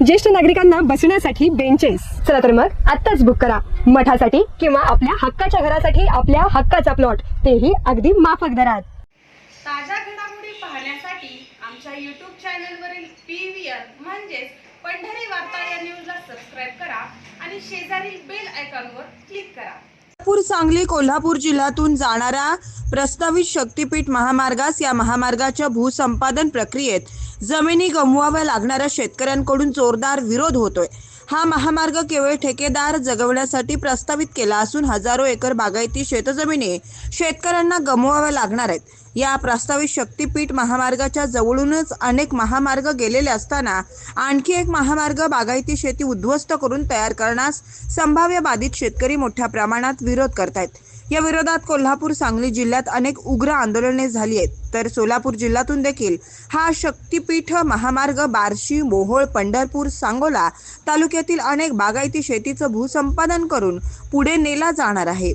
ज्येष्ठ नागरिकांना बसण्यासाठी बेंचेस चला तर मग आत्ताच बुक करा. मठासाठी किंवा आपल्या हक्काच्या घरासाठी आपल्या हक्काचा प्लॉट तेही अगदी माफक दरात. ताज्या घडामोडी पाहण्यासाठी आमच्या यूट्यूब चॅनलवरील पी व्ही आर म्हणजेच पंढरी वार्ता या न्यूजला सबस्क्राईब करा आणि शेजारील बेल आयकॉनवर क्लिक करा. कोल्हापूर सांगली कोल्हापूर जिल्ह्यातून जाणाऱ्या प्रस्तावित शक्तीपीठ महामार्गास या महामार्गाच्या भूसंपादन प्रक्रियेत जमिनी गमवाव्या लागणाऱ्या शेतकऱ्यांकडून जोरदार विरोध होतोय. हा महामार्ग केवळ ठेकेदार जगवण्यासाठी प्रस्तावित केला असून हजारो एकर बागायती शेतजमिनी शेतकऱ्यांना गमवाव्या लागणार आहेत. या प्रस्तावित शक्तीपीठ महामार्गाच्या जवळूनच अनेक महामार्ग गेलेले असताना आणखी एक महामार्ग बागायती शेती उद्ध्वस्त करून तयार करण्यास संभाव्य बाधित शेतकरी मोठ्या प्रमाणात विरोध करतायत. या विरोधात कोल्हापूर सांगली जिल्ह्यात अनेक उग्र आंदोलने झाली आहेत. तर सोलापूर जिल्ह्यातून देखील हा शक्तीपीठ महामार्ग बार्शी मोहोळ पंढरपूर सांगोला तालुक्यातील अनेक बागायती शेतीचं भूसंपादन करून पुढे नेला जाणार आहे.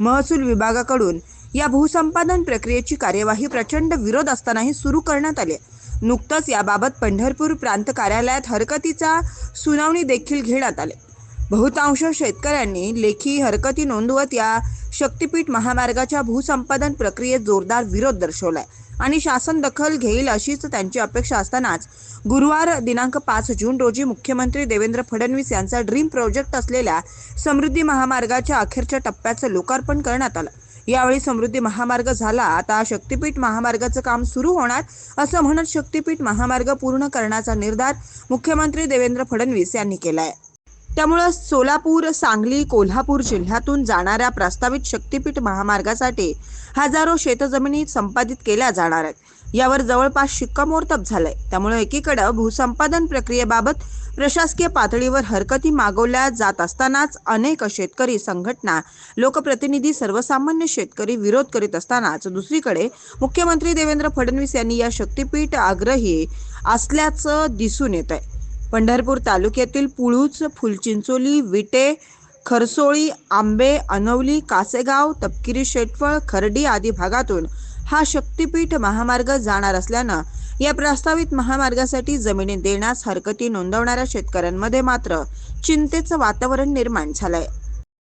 महसूल विभागाकडून या भूसंपादन प्रक्रियेची कार्यवाही प्रचंड विरोध असतानाही सुरू करण्यात आली आहे. नुकतंच याबाबत पंढरपूर प्रांत कार्यालयात हरकतीचा सुनावणी देखील घेण्यात आले. बहुतांश शेतकऱ्यांनी लेखी हरकती नोंदवत या शक्तीपीठ महामार्गाच्या भूसंपादन प्रक्रियेत जोरदार विरोध दर्शवलाय. आणि शासन दखल घेईल अशीच त्यांची अपेक्षा असतानाच गुरुवार दिनांक पाच जून रोजी मुख्यमंत्री देवेंद्र फडणवीस यांचा ड्रीम प्रोजेक्ट असलेल्या समृद्धी महामार्गाच्या अखेरच्या टप्प्याचं लोकार्पण करण्यात आलं. यावेळी समृद्धी महामार्ग झाला आता शक्तीपीठ महामार्गाचं काम सुरू होणार असं म्हणत शक्तीपीठ महामार्ग पूर्ण करण्याचा निर्धार मुख्यमंत्री देवेंद्र फडणवीस यांनी केला आहे त्यामुळं सोलापूर सांगली कोल्हापूर जिल्ह्यातून जाणाऱ्या प्रस्तावित शक्तीपीठ महामार्गासाठी हजारो शेतजमिनी संपादित केल्या जाणार आहेत. यावर जवळपास शिक्कामोर्तब झालंय. त्यामुळे एकीकडे भूसंपादन प्रक्रियेबाबत प्रशासकीय पातळीवर हरकती मागवल्या जात असतानाच अनेक शेतकरी संघटना लोकप्रतिनिधी सर्वसामान्य शेतकरी विरोध करीत असतानाच दुसरीकडे मुख्यमंत्री देवेंद्र फडणवीस यांनी या शक्तीपीठ आग्रही असल्याचं दिसून येत आहे पंढरपूर तालुक्यातील पुळूच फुलचिंचोली विटे खरसोळी आंबे अनवली कासेगाव तपकिरी शेटफळ खर्डी आदी भागातून हा शक्तीपीठ महामार्ग जाणार असल्यानं या प्रस्तावित महामार्गासाठी जमिनी देण्यास हरकती नोंदवणाऱ्या शेतकऱ्यांमध्ये मात्र चिंतेचं वातावरण निर्माण झालंय.